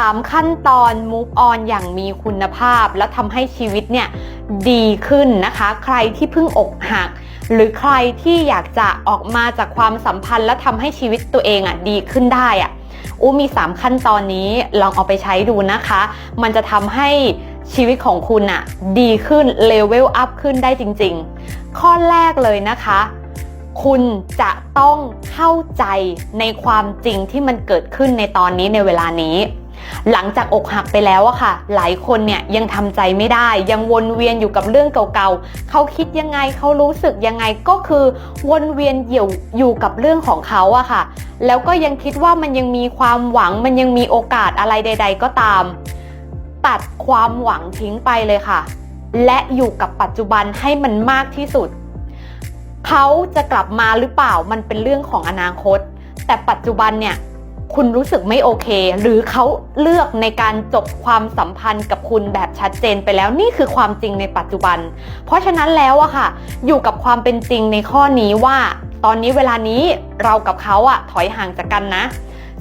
3 ขั้นตอน move on อย่างมีคุณภาพ แล้วทำให้ชีวิตเนี่ยดีขึ้นนะคะ ใครที่เพิ่งอกหัก หรือใครที่อยากจะออกมาจากความสัมพันธ์ แล้วทำให้ชีวิตตัวเองอะดีขึ้นได้อะอูมี 3 ขั้นตอนนี้ลองเอาไปใช้ดูนะคะ มันจะทำให้ชีวิตของคุณอะดีขึ้นเลเวลอัพขึ้นได้จริง ๆ ข้อแรกเลยนะคะ คุณจะต้องเข้าใจในความจริงที่มันเกิดขึ้นในตอนนี้ในเวลานี้ หลังจากอกหักไปแล้วอะค่ะ หลายคนเนี่ยยังทำใจไม่ได้ ยังวนเวียนอยู่กับเรื่องเก่าๆเขาคิดยังไงเขารู้สึกยังไงก็คือวนเวียนอยู่อยู่กับเรื่องของเขาอะค่ะ แล้วก็ยังคิดว่ามันยังมีความหวัง มันยังมีโอกาสอะไรใด ๆ ก็ตาม ตัดความหวังทิ้งไปเลยค่ะ และอยู่กับปัจจุบันให้มันมากที่สุดเขาจะกลับมาหรือเปล่ามันเป็นเรื่องของอนาคต แต่ปัจจุบันเนี่ย คุณรู้สึกไม่โอเค หรือเขาเลือกในการจบความสัมพันธ์กับคุณแบบชัดเจนไปแล้วนี่คือความจริงในปัจจุบัน เพราะฉะนั้นแล้วอะค่ะ อยู่กับความเป็นจริงในข้อนี้ว่า ตอนนี้เวลานี้เรากับเขาอะถอยห่างจากกันนะ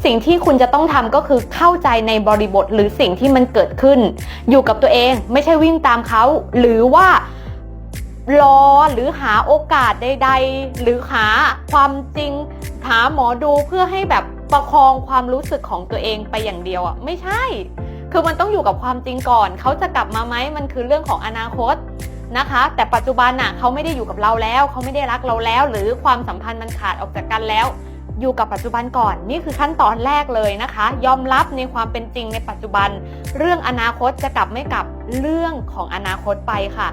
สิ่งที่คุณจะต้องทำก็คือเข้าใจในบริบทหรือสิ่งที่มันเกิดขึ้น อยู่กับตัวเองไม่ใช่วิ่งตามเขา หรือว่ารอหรือหาโอกาสใด ๆ หรือหาความจริง หาหมอดูเพื่อให้แบบ ประคองความรู้สึกของตัวเองไปอย่างเดียวอะไม่ใช่ คือมันต้องอยู่กับความจริงก่อน เขาจะกลับมาไหมมันคือเรื่องของอนาคตนะคะ แต่ปัจจุบันน่ะเขาไม่ได้อยู่กับเราแล้ว เขาไม่ได้รักเราแล้ว หรือความสัมพันธ์มันขาดออกจากกันแล้ว อยู่กับปัจจุบันก่อน นี่คือขั้นตอนแรกเลยนะคะ ยอมรับในความเป็นจริงในปัจจุบัน เรื่องอนาคตจะกลับไม่กลับเรื่องของอนาคตไปค่ะ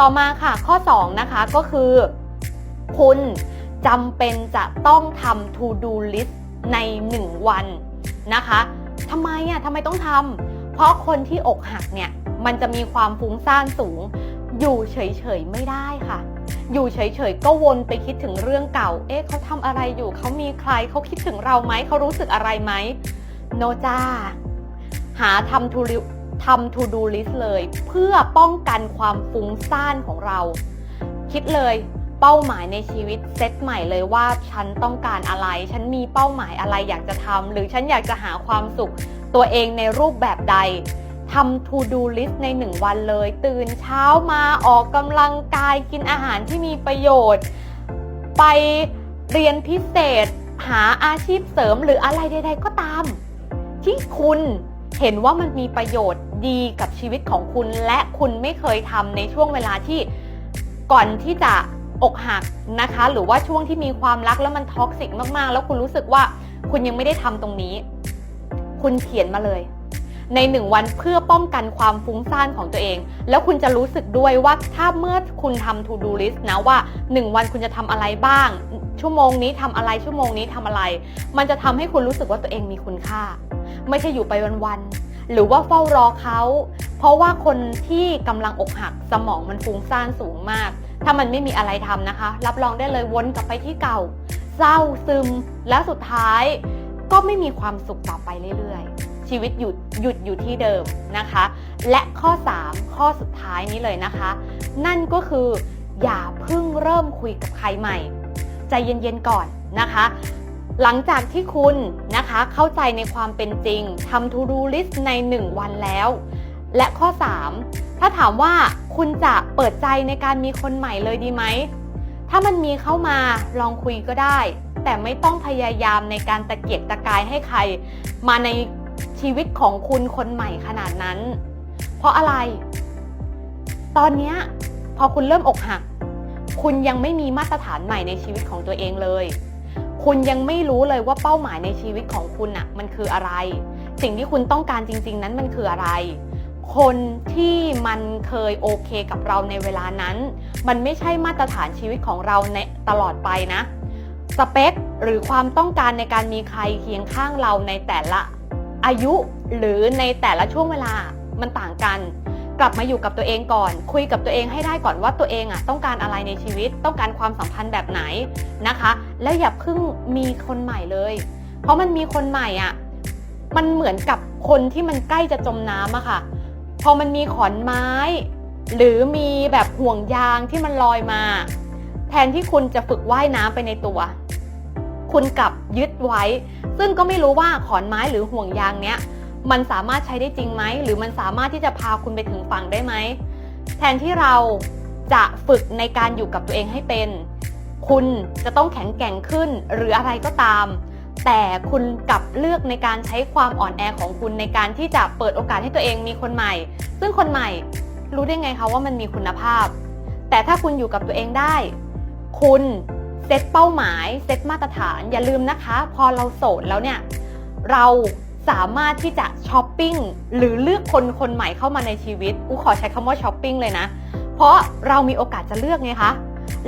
ต่อมาค่ะข้อ 2 นะคะก็คือ คุณจำเป็นจะต้องทำ to do list ใน 1 วันนะคะทำไมอะทำไมต้องทำเพราะคนที่อกหักเนี่ยมันจะมีความฟุ้งซ่านสูง อยู่เฉยๆไม่ได้ค่ะ อยู่เฉยๆก็วนไปคิดถึงเรื่องเก่า เอ๊ะเขาทำอะไรอยู่เขามีใครเขาคิดถึงเราไหมเขารู้สึกอะไรไหมโนจ้าหาทำ to do ทำ to do list เลย เพื่อป้องกันความฟุ้งซ่านของเรา คิดเลย เป้าหมายในชีวิตเซตใหม่เลยว่าฉันต้องการอะไร ฉันมีเป้าหมายอะไรอยากจะทำหรือฉันอยากจะหาความสุขตัวเองในรูปแบบใดทำ to do list ในหนึ่งวันเลย ตื่นเช้ามาออกกำลังกายกินอาหารที่มีประโยชน์ ไปเรียนพิเศษ หาอาชีพเสริมหรืออะไรใด ๆ ก็ตาม ที่คุณเห็นว่ามันมีประโยชน์ดีกับชีวิตของคุณ และคุณไม่เคยทำในช่วงเวลาที่ก่อนที่จะ อกหักนะคะ หรือว่าช่วงที่มีความรักแล้วมันท็อกซิกมากๆ แล้วคุณรู้สึกว่าคุณยังไม่ได้ทำตรงนี้ คุณเขียนมาเลย ในหนึ่งวันเพื่อป้องกันความฟุ้งซ่านของตัวเอง แล้วคุณจะรู้สึกด้วยว่าถ้าเมื่อคุณทำ to do list นะว่า 1 วันคุณจะทำอะไรบ้าง ชั่วโมงนี้ทำอะไรชั่วโมงนี้ทำอะไร มันจะทำให้คุณรู้สึกว่าตัวเองมีคุณค่า ไม่ใช่อยู่ไปวันๆหรือว่าเฝ้ารอเขาเพราะว่าคนที่กำลังอกหักสมองมันฟุ้งซ่านสูงมาก ถ้ามันไม่มีอะไรทำนะคะ รับรองได้เลยวนกลับไปที่เก่า เศร้าซึม แล้วสุดท้าย ก็ไม่มีความสุขต่อไปเรื่อยๆ ชีวิตหยุดหยุดอยู่ที่เดิมนะคะ และข้อ 3 ข้อสุดท้ายนี้เลยนะคะ นั่นก็คืออย่าเพิ่งเริ่มคุยกับใครใหม่ ใจเย็นๆก่อนนะคะ หลังจากที่คุณนะคะเข้าใจในความเป็นจริงทำ to do list ใน 1 วันแล้ว และข้อ 3 ถ้าถามว่า คุณจะเปิดใจในการมีคนใหม่เลยดีไหม ถ้ามันมีเข้ามาลองคุยก็ได้ แต่ไม่ต้องพยายามในการตะเกียกตะกายให้ใคร มาในชีวิตของคุณคนใหม่ขนาดนั้น เพราะอะไร ตอนนี้พอคุณเริ่มอกหัก คุณยังไม่มีมาตรฐานใหม่ในชีวิตของตัวเองเลย คุณยังไม่รู้เลยว่าเป้าหมายในชีวิตของคุณอะมันคืออะไร สิ่งที่คุณต้องการจริง ๆ นั้นมันคืออะไร คนที่มันเคยโอเคกับเราในเวลานั้น มันไม่ใช่มาตรฐานชีวิตของเราในตลอดไปนะ สเปคหรือความต้องการในการมีใครเคียงข้างเราในแต่ละอายุหรือในแต่ละช่วงเวลามันต่างกัน กลับมาอยู่กับตัวเองก่อน คุยกับตัวเองให้ได้ก่อนว่าตัวเองอะต้องการอะไรในชีวิตต้องการความสัมพันธ์แบบไหนนะคะ แล้วอย่าเพิ่งมีคนใหม่เลย เพราะมันมีคนใหม่อะมันเหมือนกับคนที่มันใกล้จะจมน้ำอะค่ะ พอมันมีขอนไม้ หรือมีแบบห่วงยางที่มันลอยมา แทนที่คุณจะฝึกว่ายน้ำไปในตัว คุณกลับยึดไว้ ซึ่งก็ไม่รู้ว่าขอนไม้หรือห่วงยางเนี้ยมันสามารถใช้ได้จริงไหม หรือมันสามารถที่จะพาคุณไปถึงฝั่งได้ไหม แทนที่เราจะฝึกในการอยู่กับตัวเองให้เป็น คุณจะต้องแข็งแกร่งขึ้นหรืออะไรก็ตาม แต่คุณกลับเลือกในการใช้ความอ่อนแอของคุณในการที่จะเปิดโอกาสให้ตัวเองมีคนใหม่ ซึ่งคนใหม่รู้ได้ไงคะว่ามันมีคุณภาพ แต่ถ้าคุณอยู่กับตัวเองได้ คุณเซตเป้าหมาย เซตมาตรฐาน อย่าลืมนะคะ พอเราโสดแล้วเนี่ย เราสามารถที่จะช้อปปิ้งหรือเลือกคนคนใหม่เข้ามาในชีวิตอูขอใช้คำว่าช้อปปิ้งเลยนะ เพราะเรามีโอกาสจะเลือกไงคะ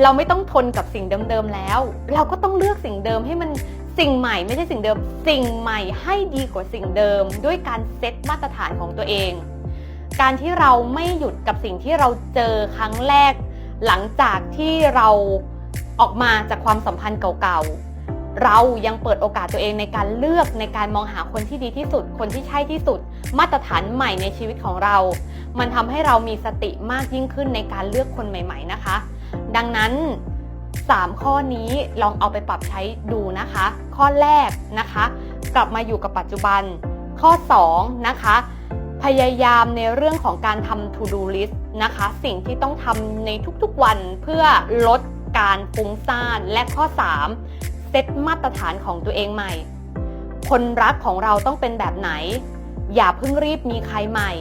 เราไม่ต้องทนกับสิ่งเดิมๆแล้ว เราก็ต้องเลือกสิ่งเดิมให้มัน สิ่งใหม่ไม่ใช่สิ่งเดิม สิ่งใหม่ให้ดีกว่าสิ่งเดิม ด้วยการเซตมาตรฐานของตัวเอง การที่เราไม่หยุดกับสิ่งที่เราเจอครั้งแรก หลังจากที่เราออกมาจากความสัมพันธ์เก่าๆ เรายังเปิดโอกาสตัวเองในการเลือกในการมองหาคนที่ดีที่สุด คนที่ใช่ที่สุด มาตรฐานใหม่ในชีวิตของเรา มันทำให้เรามีสติมากยิ่งขึ้นในการเลือกคนใหม่ ๆ นะคะ ดังนั้น 3 ข้อนี้ลองเอาไปปรับใช้ดูนะคะ ข้อแรกนะคะ กลับมาอยู่กับปัจจุบัน ข้อ 2 นะคะ พยายามในเรื่องของการทำ to do list นะคะ สิ่งที่ต้องทำในทุกๆวันเพื่อลดการฟุ้งซ่าน และข้อ 3 เซตมาตรฐานของตัวเองใหม่ คนรักของเราต้องเป็นแบบไหน อย่าเพิ่งรีบมีใครใหม่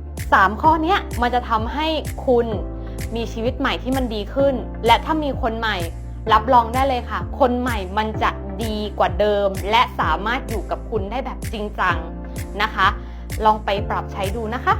3 ข้อนี้มันจะทำให้คุณ มีชีวิตใหม่ที่มันดีขึ้น และถ้ามีคนใหม่ รับรองได้เลยค่ะ คนใหม่มันจะดีกว่าเดิม และสามารถอยู่กับคุณได้แบบจริงจังนะคะ ลองไปปรับใช้ดูนะคะ